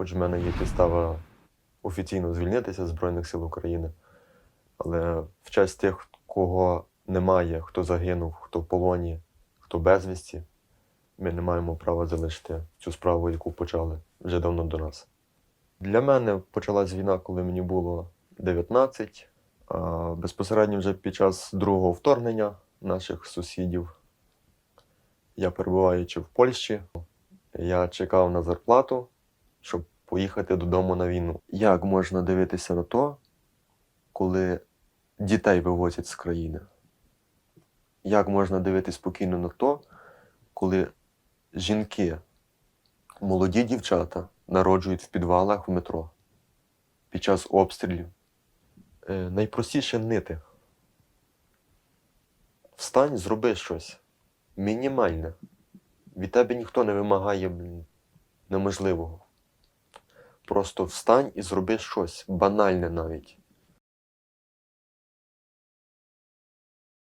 хоч в мене є підстава офіційно звільнитися з Збройних сил України. Але в честь тих, кого немає, хто загинув, хто в полоні, хто безвісті, ми не маємо права залишити цю справу, яку почали вже давно до нас. Для мене почалась війна, коли мені було 19. А безпосередньо вже під час другого вторгнення наших сусідів, я перебуваючи в Польщі, я чекав на зарплату, щоб поїхати додому на війну. Як можна дивитися на то, коли дітей вивозять з країни? Як можна дивитися спокійно на то, коли жінки, молоді дівчата народжують в підвалах в метро під час обстрілів? Е, найпростіше нити. Встань, зроби щось мінімальне. Від тебе ніхто не вимагає неможливого. Просто встань і зроби щось банальне навіть.